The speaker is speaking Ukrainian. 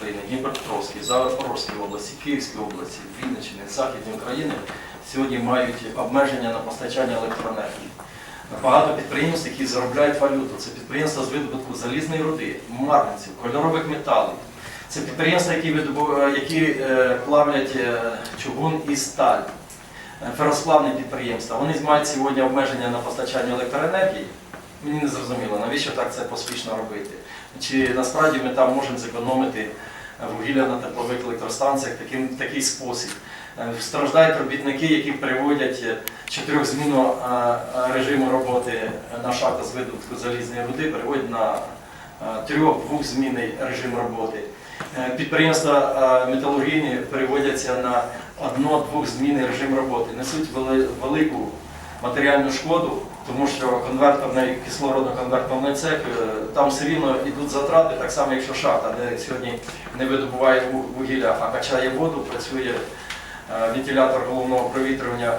України, Дніпропетровській, Запорозькій області, Київській області, Вінниччини, Західної України сьогодні мають обмеження на постачання електроенергії. Багато підприємств, які заробляють валюту. Це підприємства з видобутку залізної руди, марганців, кольорових металів. Це підприємства, які, які е, плавлять е, чугун і сталь. Е, Феросплавні підприємства. Вони мають сьогодні обмеження на постачання електроенергії. Мені не зрозуміло, навіщо так це поспішно робити. Чи насправді ми там можемо зекономити е, вугілля на теплових електростанціях таким, такий спосіб. Е, Страждають робітники, які приводять е, чотирьохзмінного е, режиму роботи на шахтах з видобутку залізної руди, переводять на трьох-двохзмінний режим роботи. Підприємства металургійні переводяться на одно-двохзмінний режим роботи, несуть велику матеріальну шкоду, тому що конверторний кислородно-конверторний цех, е, там все рівно йдуть затрати, так само, якщо шахта, де сьогодні не видобуває вугілля, а качає воду, працює е, вентилятор головного провітрювання